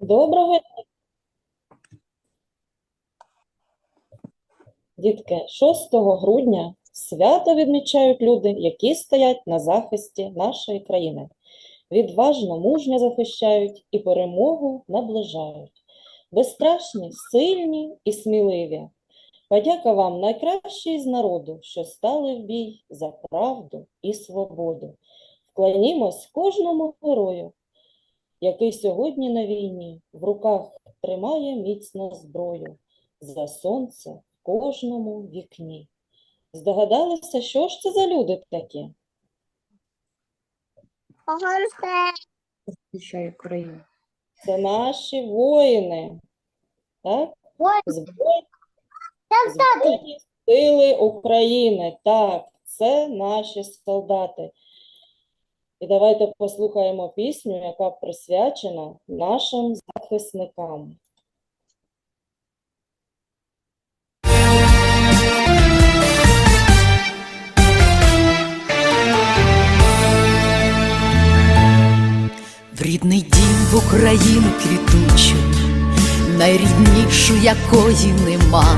Доброго дня. Дітки, 6 грудня свято відмічають люди, які стоять на захисті нашої країни. Відважно, мужньо захищають і перемогу наближають. Безстрашні, сильні і сміливі. Подяка вам, найкращі з народу, що стали в бій за правду і свободу. Вклонімось кожному герою, який сьогодні на війні в руках тримає міцно зброю за сонце в кожному вікні. Здогадалися, що ж це за люди такі? Україну. Це наші воїни, так? Збройні, Збройні сили України. Так, це наші солдати. І давайте послухаємо пісню, яка присвячена нашим захисникам. В рідний дім в Україну квітучу, найріднішу якої нема,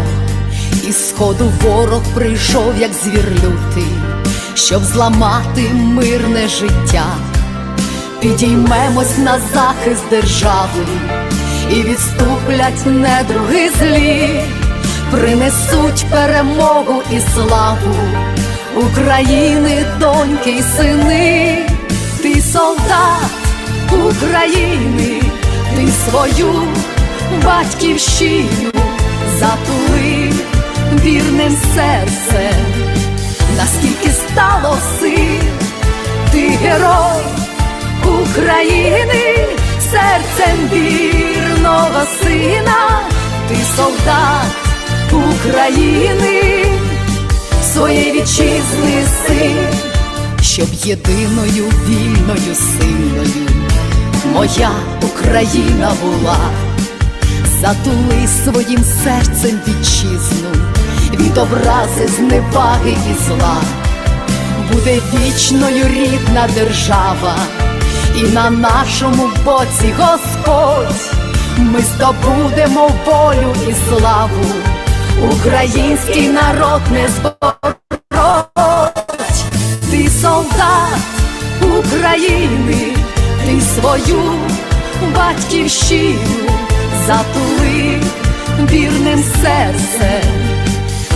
і сходу ворог прийшов, як звір лютий, щоб зламати мирне життя. Підіймемось на захист держави, і відступлять недруги злі, принесуть перемогу і славу. України, доньки й сини, ти солдат. України, ти свою батьківщину затулив вірним серцем, наскільки стало сил, ти герой України, серцем вірного сина, ти солдат України, своєї вітчизни син, щоб єдиною вільною сильною моя Україна була, затули своїм серцем вітчизну від образи, зневаги і зла, буде вічною рідна держава, і на нашому боці Господь. Ми здобудемо волю і славу, український народ не збороть, ти солдат України ти свою батьківщину затулив вірним серцем,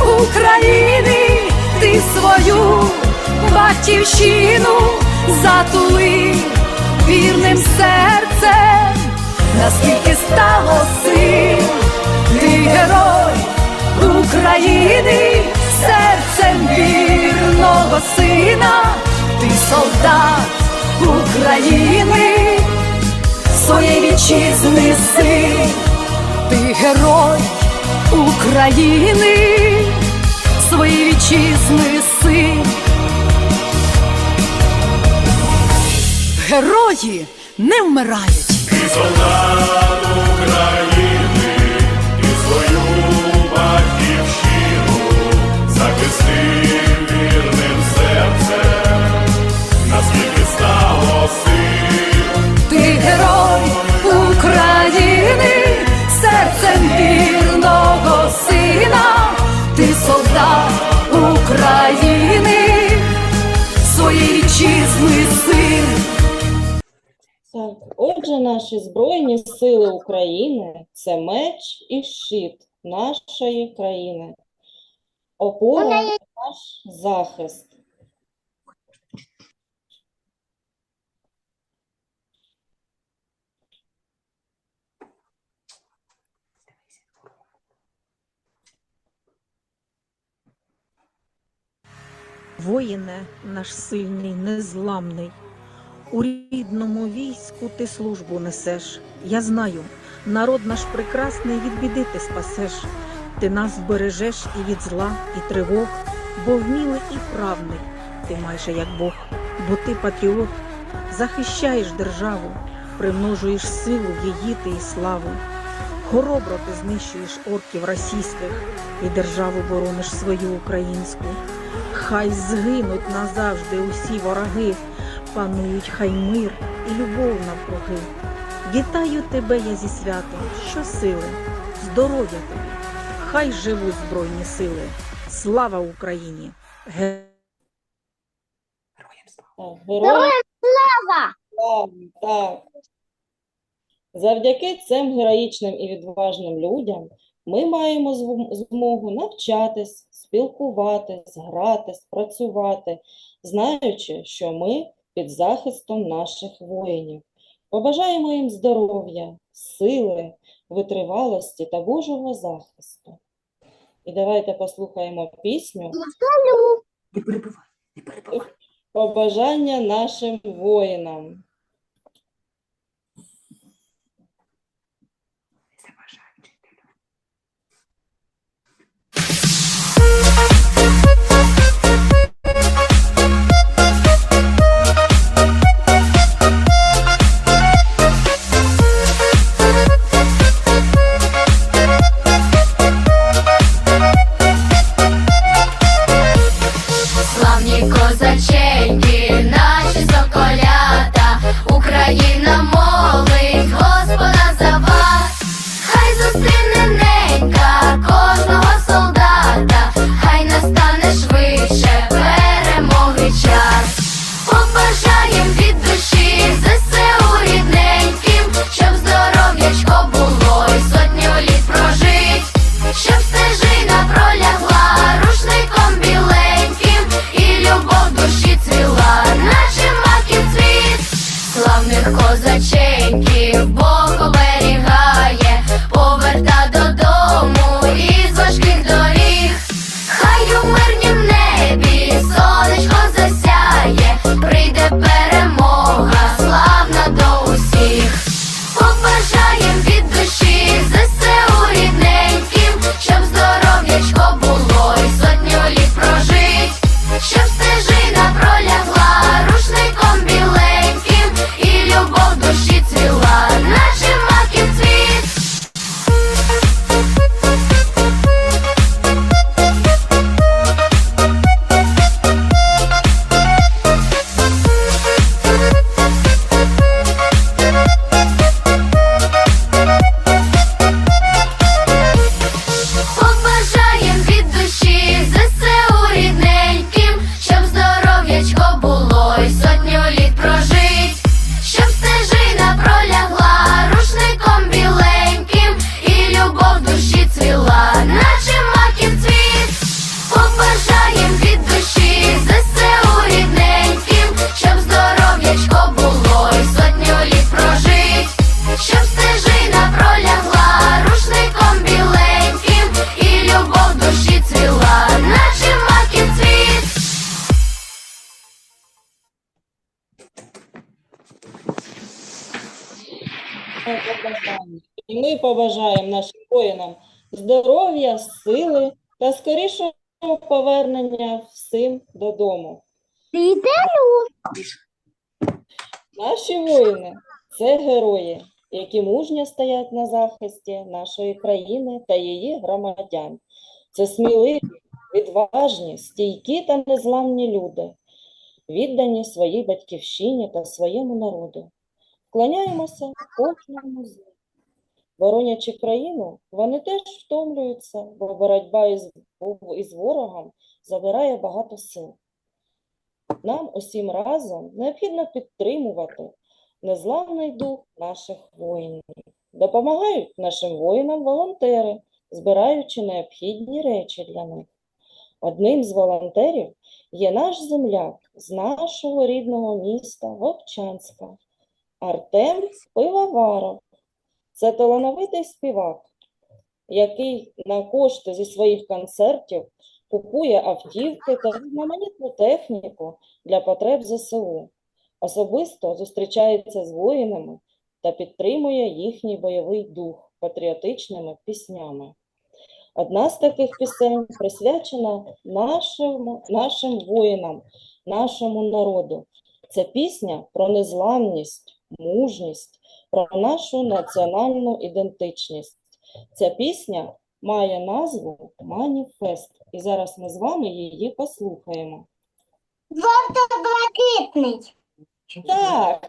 України, ти свою батьківщину затулив вірним серцем, наскільки стало сил, ти герой України, серцем вірного сина, ти солдат України, своєї вітчизни син, ти герой. України, свої вітчизни син. Герої не вмирають. Ти солдат України, ти свою батьківщину захистив України, своєї вітчизни син. Так, отже, наші Збройні Сили України це меч і щит нашої країни. Опора наш захист. Воїне наш сильний, незламний, у рідному війську ти службу несеш. Я знаю, народ наш прекрасний від біди ти спасеш. Ти нас бережеш і від зла, і тривог, бо вмілий і правний, ти майже як Бог, бо ти патріот, захищаєш державу, примножуєш силу її ти і славу. Хоробро ти знищуєш орків російських і державу борониш свою українську. Хай згинуть назавжди усі вороги, панують хай мир і любов навкруги. Вітаю тебе я зі святом, щосили, здоров'я тобі, хай живуть Збройні сили. Слава Україні! Ге- Так, героям слава! Так. Завдяки цим героїчним і відважним людям ми маємо змогу навчатись, спілкуватись, гратись, працювати, знаючи, що ми під захистом наших воїнів. Побажаємо їм здоров'я, сили, витривалості та Божого захисту. І давайте послухаємо пісню Не перебивай, не перебивай. Побажання нашим воїнам. Ми побажаємо нашим воїнам здоров'я, сили та скорішого повернення всім додому. Наші воїни це герої, які мужньо стоять на захисті нашої країни та її громадян. Це сміливі, відважні, стійкі та незламні люди, віддані своїй батьківщині та своєму народу. Вклоняємося кожному з них. Боронячи країну, вони теж втомлюються, бо боротьба із, із ворогом забирає багато сил. Нам усім разом необхідно підтримувати, незламний дух наших воїнів. Допомагають нашим воїнам волонтери, збираючи необхідні речі для них. Одним з волонтерів є наш земляк з нашого рідного міста Вовчанська Артем Пивоваров. Це талановитий співак, який на кошти зі своїх концертів купує автівки та різноманітну техніку для потреб ЗСУ. Особисто зустрічається з воїнами та підтримує їхній бойовий дух патріотичними піснями. Одна з таких пісень присвячена нашому, нашим воїнам, нашому народу. Це пісня про незламність, мужність, про нашу національну ідентичність. Ця пісня має назву Маніфест, і зараз ми з вами її послухаємо. Жовто-блакитний. Так,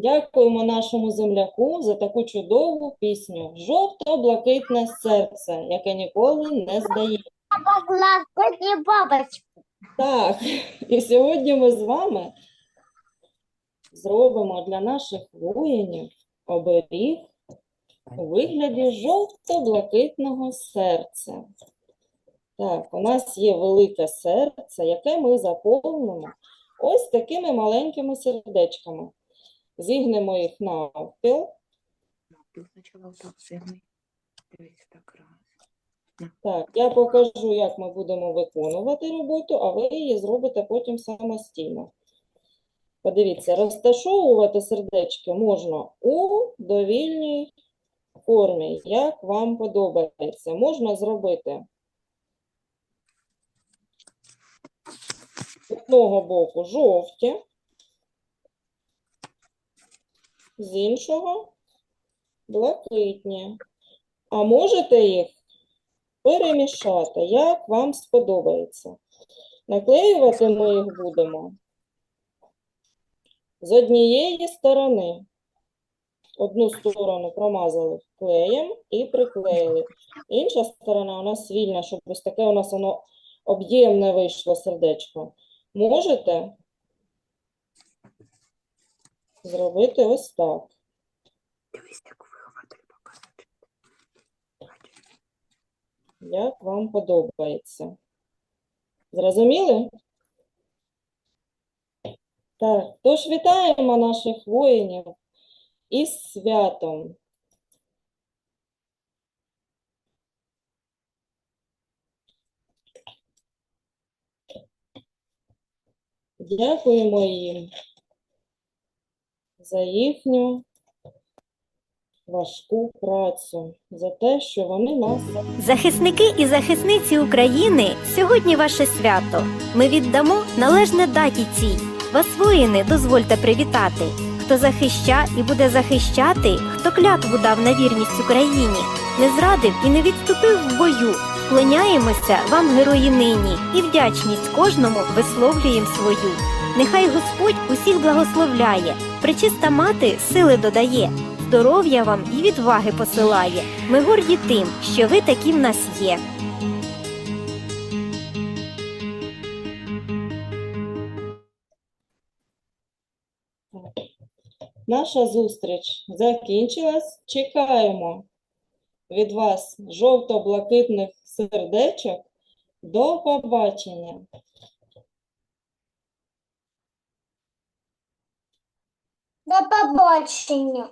дякуємо нашому земляку за таку чудову пісню Жовто-блакитне серце, яке ніколи не бабочки. Так, і сьогодні ми з вами зробимо для наших воїнів оберіг у вигляді жовто-блакитного серця. Так, у нас є велике серце, яке ми заповнимо ось такими маленькими сердечками. Зігнемо їх навпіл. Спочатку отак сильний. Дивись, так раз. Так, я покажу, як ми будемо виконувати роботу, а ви її зробите потім самостійно. Подивіться, розташовувати сердечки можна у довільній формі, як вам подобається. Можна зробити з одного боку жовті, з іншого блакитні. А можете їх перемішати, як вам сподобається. Наклеювати ми їх будемо з однієї сторони. Одну сторону промазали клеєм і приклеїли. Інша сторона у нас вільна, щоб ось таке у нас воно об'ємне вийшло сердечко. Можете зробити ось так. Дивись, як вихователь показати. Як вам подобається? Зрозуміли? Так, тож вітаємо наших воїнів із святом. Дякуємо їм за їхню важку працю, за те, що вони нас Захисники і захисниці України, сьогодні ваше свято. Ми віддамо належне даті цій. Вас, воїни, дозвольте привітати. Хто захища і буде захищати, хто клятву дав на вірність Україні, не зрадив і не відступив в бою. Вклоняємося вам, герої нині, і вдячність кожному висловлюєм свою. Нехай Господь усіх благословляє, причиста мати сили додає, здоров'я вам і відваги посилає. Ми горді тим, що ви такі в нас є. Наша зустріч закінчилась. Чекаємо від вас жовто-блакитних сердечок. До побачення! До побачення.